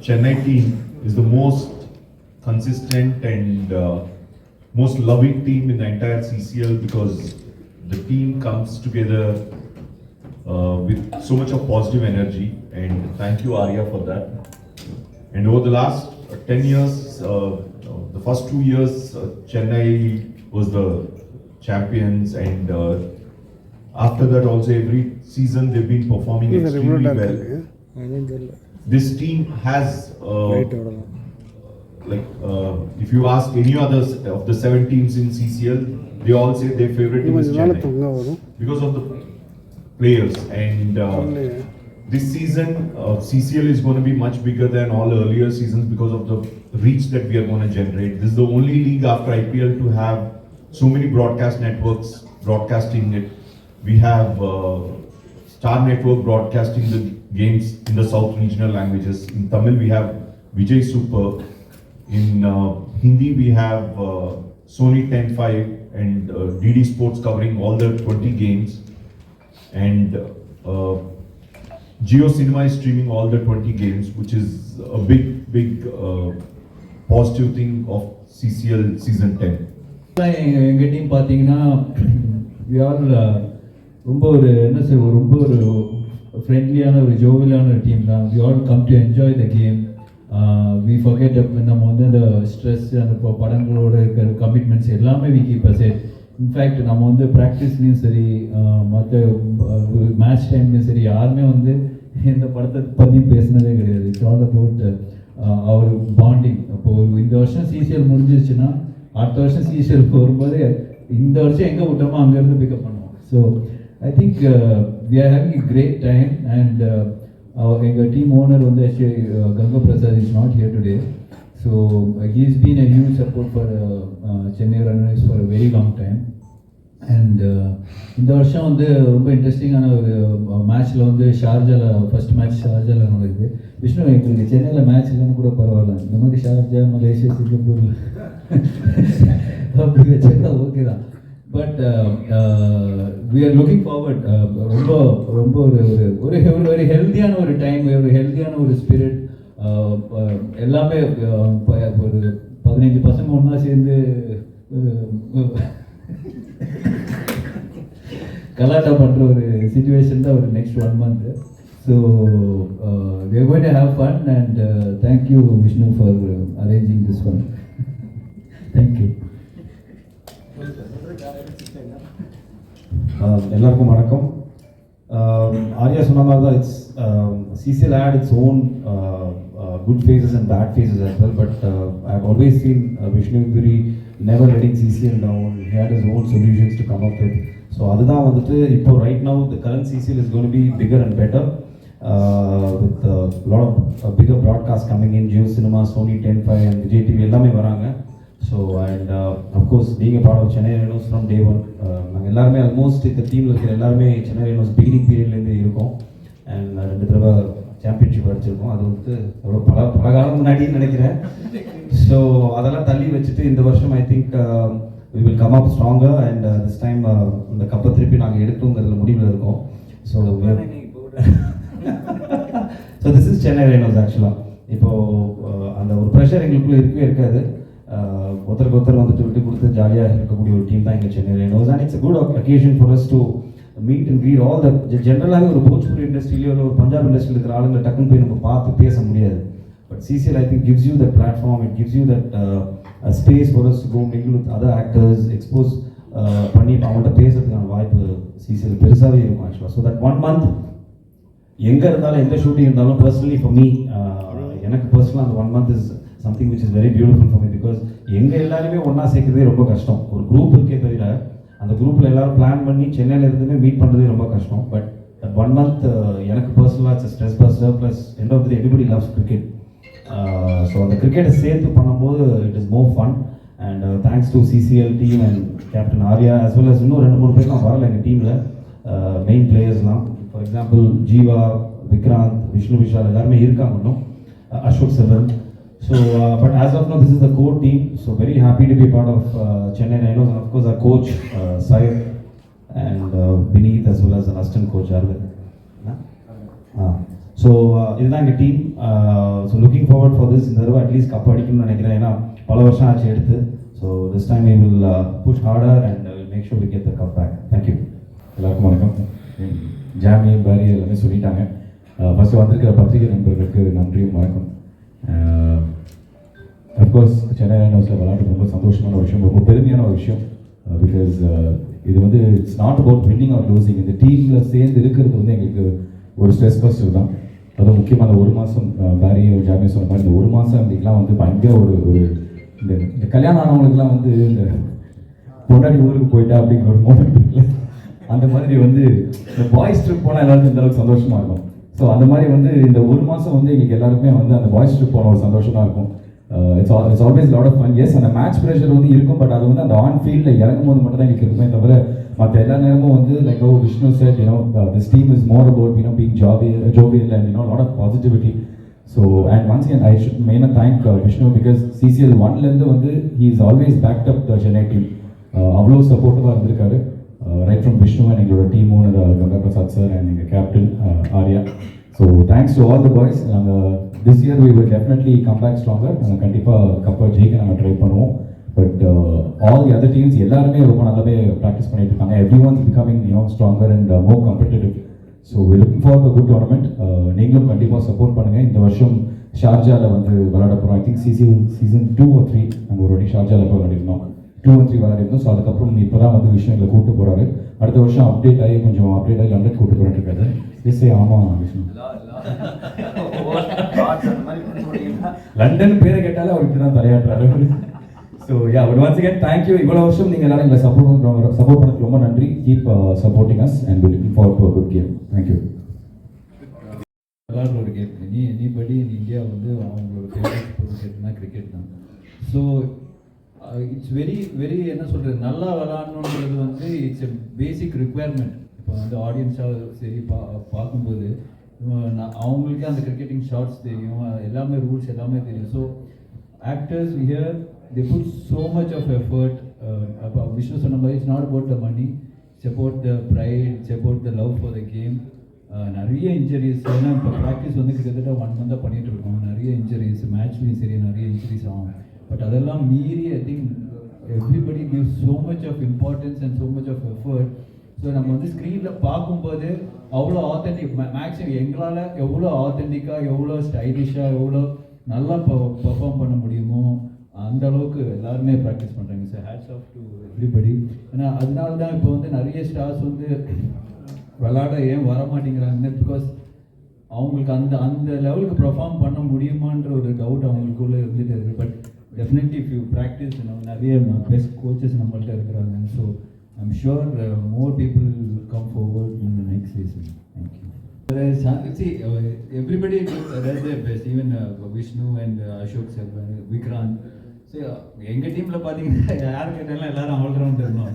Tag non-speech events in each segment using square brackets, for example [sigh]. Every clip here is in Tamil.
Chennai team is the most consistent and uh, most loving team in the entire CCL because the team comes together uh, with so much of positive energy and thank you Arya for that. And over the last uh, 10 years, uh, the first two years uh, Chennai was the champions and uh, after that also every season they've been performing extremely well this team has uh, like uh, if you ask any other of the seven teams in CCL, they all say their favorite team is Chennai because of the players. And uh, this season, uh, CCL is going to be much bigger than all earlier seasons because of the reach that we are going to generate. This is the only league after IPL to have so many broadcast networks broadcasting it. We have uh, Star Network broadcasting the games in the South regional languages. In Tamil, we have Vijay Super. In uh, Hindi, we have uh, Sony 10.5 and uh, DD Sports covering all the 20 games. And uh, Geo Cinema is streaming all the 20 games, which is a big, big uh, positive thing of CCL season 10. [clears throat] எங்கள் எங்கள் டீம் பார்த்தீங்கன்னா we all uh, ரொம்ப ஒரு என்ன சொல்ல ரொம்ப ஒரு ஃப்ரெண்ட்லியான ஒரு ஜோவியலான ஒரு டீம் தான் we all come to enjoy the game we forget நம்ம வந்து அந்த ஸ்ட்ரெஸ் அந்த ப- படங்களோட இருக்கிற கமிட்மெண்ட்ஸ் எல்லாமே வி கீப் அசைட் இன்ஃபேக்ட் நம்ம வந்து ப்ராக்டிஸ்லேயும் சரி மற்ற மேட்ச் டைம்லேயும் சரி யாருமே வந்து இந்த படத்தை பற்றி பேசினதே கிடையாது. It's all about our bonding அப்போ இந்த வருஷம் சிசிஎல் முடிஞ்சிருச்சுன்னா அடுத்த வருஷம் சிசிஎல் வரும்போது இந்த வருஷம் எங்கே விட்டோமோ அங்கேருந்து பிக்கப் பண்ணுவோம். So I think we are having great time and எங்கள் டீம் ஓனர் வந்து actually Ganga Prasad is not here today so he's been a huge support for Chennai runners for a very long time and இந்த வருஷம் வந்து ரொம்ப இன்ட்ரெஸ்டிங்கான ஒரு uh, மேட்ச்சில் வந்து ஷார்ஜாவில் ஃபர்ஸ்ட் மேட்ச் ஷார்ஜாவில் நடக்குது விஷ்ணு எங்களுக்கு சென்னையில் மேட்ச் இல்லைன்னு கூட பரவாயில்ல. இந்த மாதிரி ஷார்ஜா மலேசியா சிங்கப்பூர் [laughs] அப்படி வச்சுருந்தா ஓகே தான். But we are looking forward ரொம்ப ரொம்ப ஒரு ஒரு ஒரு ஒரு ஹெல்த்தியான ஒரு டைம் ஒரு ஹெல்த்தியான ஒரு ஸ்பிரிட் uh, uh, எல்லாமே um, ஒரு பதினஞ்சு பசங்க ஒன்றா சேர்ந்து um, கலாட்டா பண்ணுற ஒரு சுச்சுவேஷன் தான் ஒரு next one month so we are to have fun and thank you Vishnu for arranging this one thank you எல்லாருக்கும் வணக்கம். ஆர்யா சொன்ன மாதிரி தான் it's CCL had its own good faces and bad faces as well but I have always seen Vishnupuri never letting CCL down had is own solutions to come up with so அதுதான் வந்துட்டு இப்போ right now the current CCL is gonna be bigger and better with lot of bigger broadcast coming in Jio cinema Sony Ten five and Vijay TV எல்லாமே வராங்க. ஸோ அண்ட் அஃப்கோர்ஸ் நீங்கள் பாடம் of Chennai Rhinos from day one நாங்கள் எல்லாருமே ஆல்மோஸ்ட் இந்த டீமில் இருக்கிற எல்லாருமே சென்னை ரெனோஸ் பிகினிங் பீரியட்லேருந்து இருக்கோம். அண்ட் ரெண்டு தடவை சாம்பியன்ஷிப் அடிச்சிருக்கோம். அது வந்து எவ்வளோ பல பல காலம் முன்னாடின்னு நினைக்கிறேன். ஸோ அதெல்லாம் தள்ளி வச்சுட்டு இந்த வருஷம் I think we will come up stronger and this time இந்த கப்பை திருப்பி நாங்கள் எடுக்கணுங்கிறதுல முடிவில் இருக்கோம். So so this is Chennai Rhinos ஆக்சுவலாக இப்போ அஹ், அந்த ஒரு ப்ரெஷர் எங்களுக்குள்ள இருக்கவே இருக்காது. ஒருத்தருக்கு ஒருத்தர் வந்துட்டு விட்டு கொடுத்து ஜாலியாக இருக்கக்கூடிய ஒரு டீம் தான் இங்கே Chennai Rhinos and it's good occasion for us to meet and greet all the ஜென்ரலாகவே ஒரு போஜ்பூரி இண்டஸ்ட்ரியிலோ இல்லை ஒரு பஞ்சாப் இண்டஸ்ட்ரியில் இருக்கிற ஆளுங்களை டக்குன்னு போய் நம்ம பார்த்து பேச முடியாது. But CCL I think gives you that platform it gives you that space for us go mingle with other actors expose பண்ணி அவங்கள்ட்ட பேசுறதுக்கான வாய்ப்பு சிசிஎல் பெருசாகவே இருக்கும் ஆக்சுவலாக ஸோ தட் ஒன் மந்த் எங்கே இருந்தாலும் எந்த ஷூட்டிங் இருந்தாலும் பர்சனலி ஃபார் மீ எனக்கு பர்சனலாக அந்த one month is something which is very beautiful for me because எங்கள் எல்லாருமே ஒன்றா சேர்க்குறதே ரொம்ப கஷ்டம். ஒரு குரூப் இருக்கே தவிர அந்த குரூப்பில் எல்லோரும் பிளான் பண்ணி சென்னையில் இருந்துமே மீட் பண்ணுறதே ரொம்ப கஷ்டம். பட் ஒன் மந்த் எனக்கு பர்சனலாக it's stress buster plus end of the everybody loves cricket so அந்த கிரிக்கெட்டை சேர்த்து பண்ணும்போது it is more fun and thanks to CCL team and captain Arya as well as இன்னும் ரெண்டு மூணு பேர்லாம் வரல எங்கள் டீமில் மெயின் பிளேயர்ஸ்லாம் ஃபார் எக்ஸாம்பிள் ஜீவா விக்ராந்த் விஷ்ணு விஷால் எல்லாருமே இருக்காங்க இன்னும். Ashok Ashok So, uh, but as of now, this is the core team. So, very happy to be part of uh, Chennai Rhinos and of course our coach uh, Syed and uh, Vineet as well as an assistant coach Arvind. Ah. Uh, so இதுதான் எங்கள் team so looking forward for this இந்த தடவை அட்லீஸ்ட் கப் அடிக்கணும்னு நினைக்கிறேன். ஏன்னா பல வருஷம் ஆச்சு எடுத்து. So this time I will push harder and make sure we get the cup back thank you எல்லாருக்கும் வணக்கம். ஜாமி பாரி எல்லாமே சொல்லிட்டாங்க. Uh, ஃபஸ்ட்டு வந்திருக்கிற பத்திரிகை நண்பர்களுக்கு நன்றியும் வணக்கம். அஃப்கோர்ஸ் சென்னை ரைனோஸில் விளையாட்டு ரொம்ப சந்தோஷமான ஒரு விஷயம் ரொம்ப பெருமையான ஒரு விஷயம். Uh, பிகாஸ் uh, இது வந்து it's not about winning or losing இந்த டீமில் சேர்ந்து இருக்கிறது வந்து எங்களுக்கு ஒரு ஸ்ட்ரெஸ் பஸ்டர் தான். அதுவும் முக்கியமாக அந்த ஒரு மாதம் பாரி ஜாமி சொன்ன மாதிரி இந்த ஒரு மாதம் அப்படிலாம் வந்து பயங்கர ஒரு ஒரு இந்த இந்த கல்யாணம் ஆனவங்களுக்குலாம் வந்து இந்த பொண்டாடி ஊருக்கு போயிட்டா அப்படிங்கிற ஒரு மோமெண்ட் அந்த மாதிரி வந்து இந்த பாய்ஸ் ட்ரிப் போனால் எல்லாருக்கும் இந்த அளவுக்கு சந்தோஷமாக இருக்கும். ஸோ அந்த மாதிரி வந்து இந்த ஒரு மாதம் வந்து எங்களுக்கு எல்லாருமே வந்து அந்த பாய்ஸ் ட்ரிப் போன ஒரு சந்தோஷமாக இருக்கும். It's it's always lot of fun yes அந்த மேட்ச் ப்ரெஷர் வந்து இருக்கும் பட் அது வந்து அந்த ஆன் ஃபீல்டில் இறங்கும் போது மட்டும் தான் எங்களுக்கு இருக்குமே தவிர மற்ற எல்லா நேரமும் வந்து like oh Vishnu said you know this team is more about you know being Joby jovial and you know lot of positivity so and once again I should மெயினாக தேங்க் விஷ்ணு பிகாஸ் சிசிஎல் ஒன்லேருந்து வந்து he is always backed up the Chennai team அவ்வளோ சப்போர்ட்டிவாக இருந்திருக்காரு. ரைட் ஃப்ரம் விஷ்ணு அண்ட் எங்களோட team owner Ganga Prasad sir and எங்கள் captain Arya so thanks to all the boys நாங்கள் this year we will definitely come back stronger நாங்கள் கண்டிப்பாக கப்பை ஜெயிக்க நாங்கள் ட்ரை பண்ணுவோம். But all the other teams எல்லாருமே ரொம்ப நல்லாவே ப்ராக்டிஸ் பண்ணிட்டு இருக்காங்க. Everyone's becoming you know stronger and more competitive so looking for the good tournament நீங்களும் கண்டிப்பாக சப்போர்ட் பண்ணுங்கள் இந்த வருஷம் ஷார்ஜாவில் வந்து விளையாட போகிறோம் I think season season two or three நாங்கள் ஒரு வாட்டி ஷார்ஜாவில் போய் விளையாடிருந்தோம். டூ ஒன் த்ரீ விளையாடிருந்தோம் ஸோ அதுக்கப்புறம் இப்போ தான் வந்து விஷயம் எங்களை கூப்பிட்டு போகிறாரு அடுத்த வருஷம் அப்டேட் ஆகி கொஞ்சம் அப்டேட் ஆகி லண்டன் கூப்பிட்டு போகிறேன் இருக்காரு. எஸ் ஆமாம் விஷ்ணு. லண்டன் பேரை கேட்டாலே அவருக்கு தான் தலையாட்டுறாரு. So yeah but once again thank you இவ்வளோ வருஷம் நீங்கள் எல்லாரும் எங்களை சப்போர்ட் பண்ணுறவங்க சப்போர்ட் பண்ணதுக்கு ரொம்ப நன்றி. Keep supporting us and looking for to good game thank you விளாடுற ஒரு கேம் நீ எனிபடி இன் இந்தியா வந்து அவங்களோட ஃபேவரட் கிரிக்கெட் தான். ஸோ இட்ஸ் வெரி வெரி என்ன சொல்கிறது நல்லா விளாடணுன்றது வந்து இட்ஸ் எ பேசிக் ரிக்குவயர்மெண்ட் இப்போ வந்து ஆடியன்ஸாக சரி பா பார்க்கும்போது நான் அவங்களுக்கே அந்த கிரிக்கெட்டிங் ஷார்ட்ஸ் தெரியும் எல்லாமே ரூல்ஸ் எல்லாமே தெரியும். So actors here they put so much of effort அப்போ விஷ்ணு சொன்ன மாதிரி it's not about the money it's about the pride it's about the love for the game நிறைய இன்ஜுரிஸ் ஏன்னா இப்போ ப்ராக்டிஸ் வந்து கிட்டத்தட்ட ஒன் மந்தாக பண்ணிகிட்டு இருக்கோம். நிறைய இன்ஜுரிஸ் மேட்ச்லேயும் சரி நிறைய இன்ஜுரிஸ் ஆகும். பட் அதெல்லாம் மீறி I think everybody give so much of importance and so much of effort so நம்ம வந்து ஸ்க்ரீனில் பார்க்கும்போது அவ்வளோ ஆத்தென்டிக் மேக்ஸிமம் எங்களால் எவ்வளோ ஆத்தென்டிக்காக எவ்வளோ ஸ்டைலிஷாக எவ்வளோ நல்லா பர்ஃபார்ம் பண்ண முடியுமோ அந்த அளவுக்கு எல்லாருமே ப்ராக்டிஸ் பண்ணுறாங்க sir hats off to everybody ஏன்னா அதனால தான் இப்போ வந்து நிறைய ஸ்டார்ஸ் வந்து விளாட ஏன் வர மாட்டேங்கிறாங்கன்னு பிகாஸ் அவங்களுக்கு அந்த அந்த லெவலுக்கு பர்ஃபார்ம் பண்ண முடியுமான்ற ஒரு டவுட் அவங்களுக்குள்ளே இருந்துட்டு இருக்குது but definitely if you practice நிறைய பெஸ்ட் கோச்சஸ் நம்மள்ட்ட இருக்கிறாங்க. So I'm sure more people come forward in the next season. Thank you See, uh, everybody does their best, even uh, Vishnu and uh, Ashok sir, uh, Vikrant. See, uh, எங்க டீம்ல பாத்தீங்கன்னா யார் கேட்டாலும் எல்லாரும் ஆல்ரவுண்டர் இருந்தோம்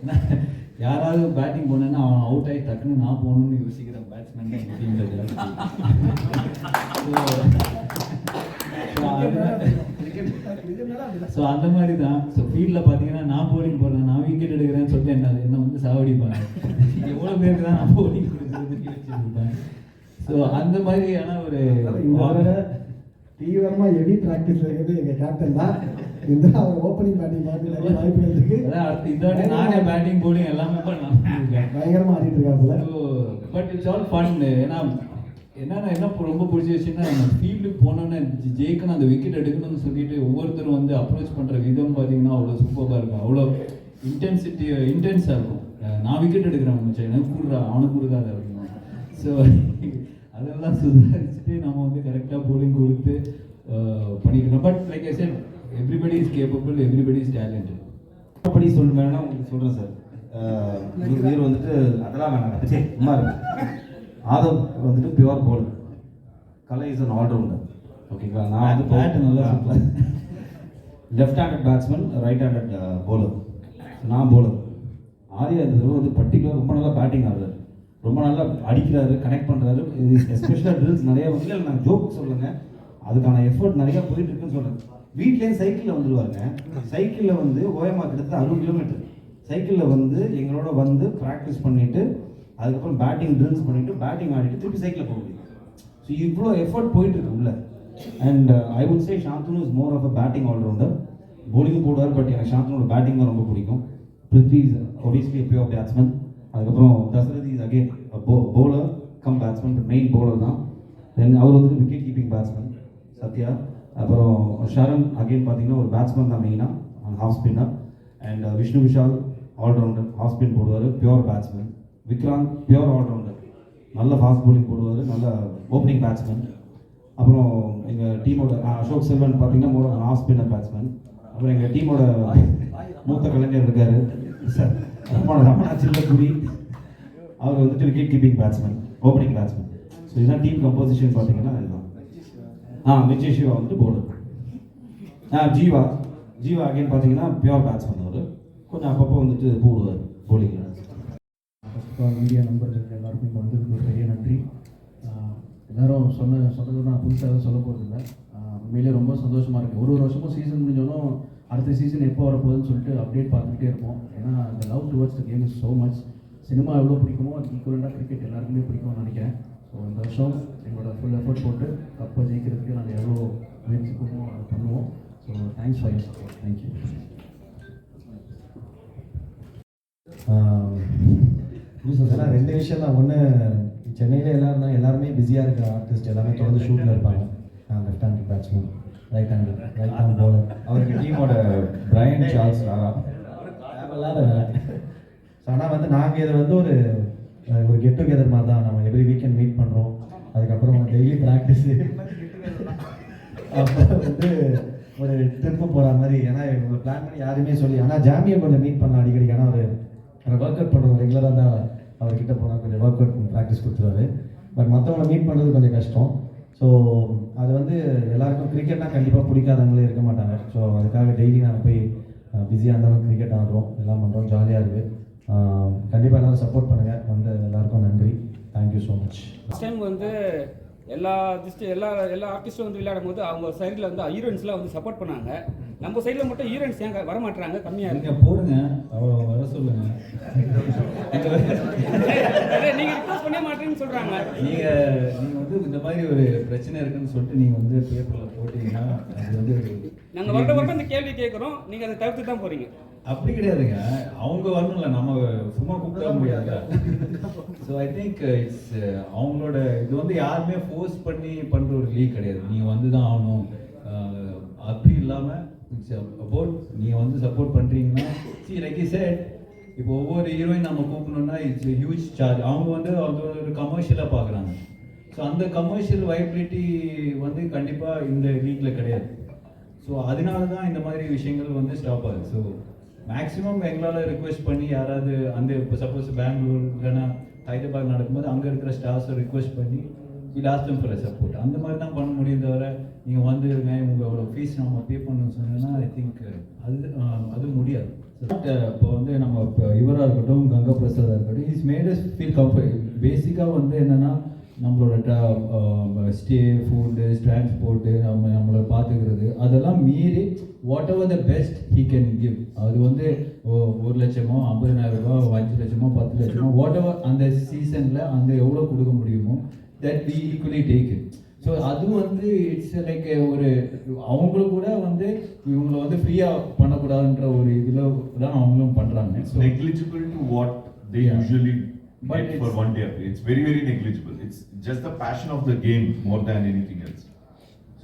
ஏன்னா, யாராவது பேட்டிங் போனேன்னா அவன் அவுட் ஆகி டக்குன்னு நான் போகணும்னு யோசிக்கிற பேட்ஸ்மேன் தான் எங்க டீம்ல [laughs] ஸோ அந்த மாதிரி தான் ஸோ ஃபீல்டில் பார்த்தீங்கன்னா நான் போலிங் போடுறேன் நான் விக்கெட் எடுக்கிறேன்னு சொல்லிட்டு என்ன என்ன வந்து சாவடிப்பாங்க. [laughs] எவ்வளோ பேருக்கு தான் நான் போலிங் யோசிச்சிருப்பேன் ஸோ அந்த மாதிரியான ஒரு இந்த தடவை தீவிரமா ஹெவி பிராக்டிஸ்ல இருக்கிறது எங்க கேப்டன் தான். இந்த அவர் ஓப்பனிங் பேட்டிங் நிறைய வாய்ப்புகள் இருக்கு. அடுத்து இந்த வாட்டி நானே பேட்டிங் போலிங் எல்லாமே பண்ணலாம் பயங்கரமா ஆடிட்டு இருக்காப்புல. பட் இட்ஸ் ஆல் ஃபன் ஏன்னா என்னன்னா என்ன ரொம்ப பிடிச்ச விஷயம்னா ஃபீல்டுக்கு போனோன்னே ஜெயிக்கணும் அந்த விக்கெட் எடுக்கணும்னு சொல்லிட்டு ஒவ்வொருத்தரும் வந்து அப்ரோச் பண்ணுற விதம் பார்த்தீங்கன்னா அவ்வளோ சூப்பராக இருக்கும். அவ்வளோ இன்டென்சிட்டி இன்டென்ஸாக இருக்கும். நான் விக்கெட் எடுக்கிறேன் மச்சான். எனக்கு கொடுறா அவனுக்கு கொடுக்காத அப்படின்னா. ஸோ அதெல்லாம் சுதாரிச்சுட்டு நம்ம வந்து கரெக்டாக போலிங் கொடுத்து பண்ணிக்கணும். But like I said everybody is capable everybody is talented அப்படி சொல்ல உங்களுக்கு சொல்கிறேன் சார் இவர் பேர் வந்துட்டு அதெல்லாம் வேணாம். சரி சும்மா இருக்கு ஆதவ் வந்துட்டு pure bowler Kalai is an allrounder ஓகேங்களா நான் வந்து Bat நல்லா. Left handed batsman right handed bowler. நான் bowler. ஆர்யா இந்த தடவை வந்து பர்டிகுலர் ரொம்ப நல்லா பேட்டிங் ஆடுறாரு. ரொம்ப நல்லா அடிக்கிறாரு கனெக்ட் பண்ணுறாரு எஸ்பெஷலாக ட்ரில்ஸ் நிறைய வந்து இல்லை நான் ஜோக் சொல்லுங்க அதுக்கான எஃபோர்ட் நிறைய போயிட்டு இருக்குன்னு சொல்றேன். வீட்லேயும் சைக்கிளில் வந்துடுவாருங்க சைக்கிளில் வந்து ஓயமா கிட்டத்தட்ட அறுபது கிலோமீட்டர் சைக்கிளில் வந்து எங்களோட வந்து ப்ராக்டிஸ் பண்ணிட்டு அதுக்கப்புறம் பேட்டிங் ட்ரில்ஸ் பண்ணிவிட்டு பேட்டிங் ஆடிட்டு திருப்பி சைக்கிளில் போக முடியும் ஸோ இவ்வளோ எஃபர்ட் போயிட்டுருக்கு உள்ள. And I would say Shanthanu is more of a batting allrounder bowling போடுவார் பட் எனக்கு ஷாந்தனோட பேட்டிங் தான் ரொம்ப பிடிக்கும். Prithvi is obviously pure batsman அதுக்கப்புறம் Dasarathi is again bowler cum batsman main bowler தான். தென் அவர் வந்துட்டு விக்கெட் கீப்பிங் பேட்ஸ்மேன் சத்யா அப்புறம் ஷரண் அகைன் பார்த்தீங்கன்னா ஒரு பேட்ஸ்மேன் தான் மெயினாக half spinner and Vishnu Vishal allrounder half spin போடுவார் pure batsman Vikranth pure allrounder நல்ல ஃபாஸ்ட் பவுலிங் போடுவார் நல்ல ஓப்பனிங் பேட்ஸ்மேன் அப்புறம் எங்கள் டீமோட அசோக் செல்வன் பார்த்தீங்கன்னா மோட ஆஃப் ஸ்பின்னர் பேட்ஸ்மேன் அப்புறம் எங்கள் டீமோட மூத்த கலைஞர் இருக்கார். சார் ரமண ரமணா சில்லக்குடி. அவர் வந்துட்டு wicket keeping batsman opening batsman so இதுதான் டீம் கம்போசிஷன் பார்த்தீங்கன்னா இதுதான். ஆ விஜய் சிவா வந்துட்டு bowler. ஆ ஜீவா. ஜீவா அகைன் பார்த்தீங்கன்னா பியூர் பேட்ஸ்மேன் அவர். கொஞ்சம் அப்பப்போ வந்துட்டு போடுவார் போலிங்கில் மீடியா நண்பர்கள் எல்லாருக்கும் இங்கே வந்ததுக்கு ஒரு பெரிய நன்றி. எல்லோரும் எல்லாரும் சொன்ன சொன்னது நான் புதுசாக எதுவும் சொல்ல போகிறதில்ல உண்மையிலே ரொம்ப சந்தோஷமாக இருக்குது ஒரு ஒரு வருஷமும் சீசன் முடிஞ்சாலும் அடுத்த சீசன் எப்போ வரப்போகுதுன்னு சொல்லிட்டு அப்டேட் பார்த்துக்கிட்டே இருப்போம். ஏன்னா அந்த love towards the game is so much cinema எவ்வளோ பிடிக்குமோ அது ஈக்குவலண்டாக கிரிக்கெட் எல்லாருக்குமே பிடிக்கும்னு நினைக்கிறேன். ஸோ இந்த வருஷம் எங்களோட ஃபுல் எஃபர்ட் போட்டு கப்பை ஜெயிக்கிறதுக்கு நாங்கள் எவ்வளோ முயற்சி பண்ணுவோம். அதை பண்ணுவோம் so thanks for your support thank you ஏன்னா ரெண்டு விஷயம் தான் ஒன்று சென்னையில் எல்லாரும் தான் எல்லாருமே பிஸியாக இருக்க ஆர்டிஸ்ட் எல்லாமே தொடர்ந்து ஷூட்டில் இருப்பாங்க. Left hand batsman right hand right hand bowler அவருக்கு டீமோட பிரையன் வேலை. ஆனால் வந்து நாங்கள் இதை வந்து ஒரு ஒரு கெட் டுகெதர் மாதிரி தான் நம்ம எவ்ரி வீக்கெண்ட் மீட் பண்ணுறோம் அதுக்கப்புறம் டெய்லி ப்ராக்டிஸு அப்புறம் வந்து ஒரு ட்ரிப்பு போகிற மாதிரி. ஏன்னா இவங்க பிளான் பண்ணி யாருமே சொல்லி ஆனால் ஜாமியை கொஞ்சம் மீட் பண்ணலாம் அடிக்கடி ஏன்னா அவர் ஒர்க் அவுட் பண்ணுவோம் ரெகுலராக தான். அவர்கிட்ட போனால் கொஞ்சம் ஒர்க் அவுட் ப்ராக்டிஸ் கொடுத்துருவாரு. பட் மற்றவங்களை மீட் பண்ணுறது கொஞ்சம் கஷ்டம். ஸோ அது வந்து எல்லாருக்கும் கிரிக்கெட்னா கண்டிப்பாக பிடிக்காதவங்களே இருக்க மாட்டாங்க. ஸோ அதுக்காக டெய்லி நாங்கள் போய் பிஸியாக இருந்தாலும் கிரிக்கெட் ஆடுறோம். எல்லாம் பண்ணுறோம் ஜாலியாக இருக்குது கண்டிப்பாக எல்லாரும் சப்போர்ட் பண்ணுங்கள் வந்து எல்லாருக்கும் நன்றி. தேங்க்யூ ஸோ மச் டைம் வந்து எல்லா டிஸ்ட்ரி எல்லா எல்லா ஆர்டிஸ்ட்டும் வந்து விளையாடும் போது அவங்க சைடில் வந்து ஹீரோயின்ஸ்லாம் வந்து சப்போர்ட் பண்ணாங்க. நம்ம சைடில் மட்டும் ஹீரோயின்ஸ் ஏன் வர மாட்டாங்க கம்மியாக இருக்கு. போடுங்க. அவ்வளோ வர சொல்லுங்கள் நீங்கள் ரிக்வஸ்ட் பண்ணவே மாட்டேன்னு சொல்கிறாங்க நீங்கள் நீங்கள் வந்து இந்த மாதிரி ஒரு பிரச்சனை இருக்குன்னு சொல்லிட்டு நீங்கள் வந்து பேப்பரில் போட்டீங்கன்னா அது வந்து நாங்கள் வருட வருடம் இந்த கேள்வி கேட்குறோம் நீங்கள் அதை தவிர்த்து தான் போகிறீங்க அப்படி கிடையாதுங்க. அவங்க வரணும்ல நம்ம சும்மா கூப்பிட முடியாதுல்ல ஸோ ஐ திங்க் இட்ஸ் அவங்களோட இது வந்து யாருமே ஃபோர்ஸ் பண்ணி பண்ணுற ஒரு லீக் கிடையாது. நீங்கள் வந்து தான் ஆகணும் அப்படி இல்லாமல் இட்ஸ் அபவுட் நீங்கள் வந்து சப்போர்ட் பண்ணுறீங்கன்னா சி லைக் செட் இப்போ ஒவ்வொரு ஹீரோயின் நம்ம கூப்பிடணும்னா இட்ஸ் ஹியூஜ் சார்ஜ் அவங்க வந்து அது ஒரு கமர்ஷியலாக பார்க்குறாங்க. ஸோ அந்த கமர்ஷியல் வைபிலிட்டி வந்து கண்டிப்பாக இந்த லீக்கில் கிடையாது. ஸோ அதனால தான் இந்த மாதிரி விஷயங்கள் வந்து ஸ்டாப் ஆகுது. ஸோ மேக்ஸிமம் எங்களால் ரிக்வெஸ்ட் பண்ணி யாராவது அந்த இப்போ சப்போஸ் பெங்களூர் இல்லைன்னா ஹைதராபாத் நடக்கும்போது அங்கே இருக்கிற ஸ்டாஃப்ஸை ரிக்வெஸ்ட் பண்ணி வி லாஸ்ட் ஃபார் சப்போர்ட் அந்த மாதிரி தான் பண்ண முடியும் தவிர நீங்கள் வந்து உங்களோட ஃபீஸ் நம்ம பே பண்ணணும்னு சொன்னோன்னா ஐ திங்க் அது அது முடியாது. இப்போ வந்து நம்ம இப்போ இவராக இருக்கட்டும் கங்கா பிரசாதாக இருக்கட்டும் is made us feel comfort பேசிக்காக வந்து என்னென்னா நம்மளோட ஸ்டே ஃபுட்டு டிரான்ஸ்போர்ட்டு நம்ம நம்மளை பார்த்துக்கிறது அதெல்லாம் மீறி whatever the best he can give அது வந்து ஒரு லட்சமோ ஐம்பதினாயிரம் ரூபாய் அஞ்சு லட்சமோ பத்து லட்சமோ வாட் எவர் அந்த சீசனில் அந்த எவ்வளோ கொடுக்க முடியுமோ that we equally take it so அது வந்து இட்ஸ் லைக் ஒரு அவங்களும் கூட வந்து இவங்களை வந்து ஃப்ரீயாக பண்ணக்கூடாதுன்ற ஒரு இதில் தான் அவங்களும் பண்ணுறாங்க to what they Yeah. usually But get for it's- one day. It's very, very negligible. It's just the passion of the game more than anything else.